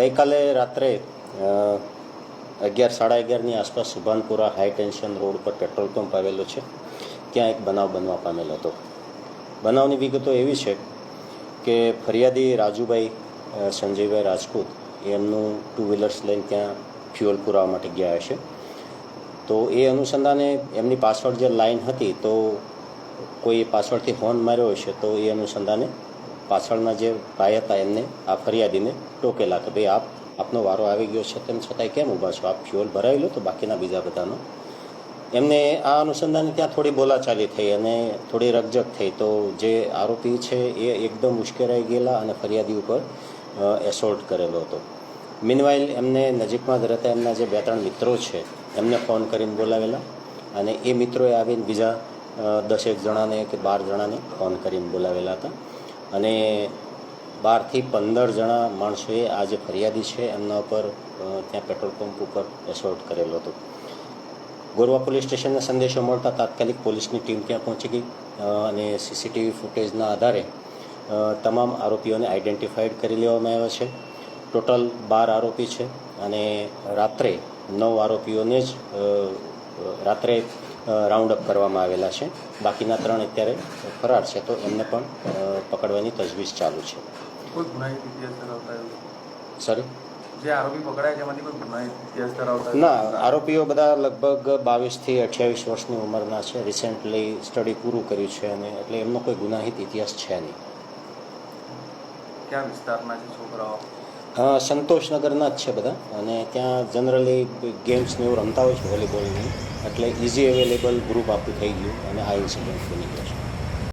ગઈકાલે રાત્રે અગિયાર, સાડા અગિયારની આસપાસ સુભાનપુરા હાઈ ટેન્શન રોડ પર પેટ્રોલ પંપ આવેલો છે. ત્યાં એક બનાવ બનવા પામેલો હતો. બનાવની વિગતો એવી છે કે ફરિયાદી રાજુભાઈ સંજયભાઈ રાજપૂત એમનું ટુ વ્હીલર્સ લઈને ત્યાં ફ્યુઅલ પુરાવા માટે ગયા હશે. તો એ અનુસંધાને એમની પાછળ જે લાઈન હતી તો કોઈ પાછળથી હોર્ન માર્યો હશે તો એ અનુસંધાને પાછળના જે ભાઈ હતા એમને આ ફરિયાદીને ટોકેલા કે ભાઈ, આપ, આપનો વારો આવી ગયો છે, તેમ છતાંય કેમ ઊભા છો? આપ ફ્યુઅલ ભરાવી લો તો બાકીના બીજા બધાનો? એમને આ અનુસંધાને ત્યાં થોડી બોલાચાલી થઈ અને થોડી રકજક થઈ. તો જે આરોપી છે એ એકદમ ઉશ્કેરાઈ ગયેલા અને ફરિયાદી ઉપર એસોલ્ટ કરેલો હતો. મિનવાઇલ એમને નજીકમાં જ રહેતા એમના જે બે ત્રણ મિત્રો છે, એમને ફોન કરીને બોલાવેલા અને એ મિત્રોએ આવીને બીજા દસેક જણાને કે બાર જણાને ફોન કરીને બોલાવેલા હતા. અને બારથી પંદર જણા માણસોએ આ જે ફરિયાદી છે, એમના ઉપર ત્યાં પેટ્રોલ પંપ ઉપર એસોર્ટ કરેલો હતો. ગોરવા પોલીસ સ્ટેશનના સંદેશો મળતા તાત્કાલિક પોલીસની ટીમ ત્યાં પહોંચી ગઈ અને સીસીટીવી ફૂટેજના આધારે તમામ આરોપીઓને આઈડેન્ટિફાઈડ કરી લેવામાં આવ્યા છે. ટોટલ બાર આરોપી છે અને રાત્રે નવ આરોપીઓને જ રાત્રે રાઉન્ડ અપ કરવામાં આવેલા છે. બાકીના ત્રણ અત્યારે ફરાર છે તો એમને પણ પકડવાની તજવીજ ચાલુ છે. સોરી ના આરોપીઓ બધા લગભગ બાવીસથી અઠ્યાવીસ વર્ષની ઉંમરના છે. રિસેન્ટલી સ્ટડી પૂરું કર્યું છે અને એટલે એમનો કોઈ ગુનાહિત ઇતિહાસ છે નહીં. ક્યાં વિસ્તારના છે છોકરાઓ? અ, સંતોષનગરના જ છે બધા. અને ત્યાં જનરલી ગેમ્સને એવું રમતા હોય છે વોલીબોલની એટલે ઇઝી અવેલેબલ ગ્રુપ આપણું થઈ ગયું અને આ ઇન્સિડન્ટ બની ગયો છે.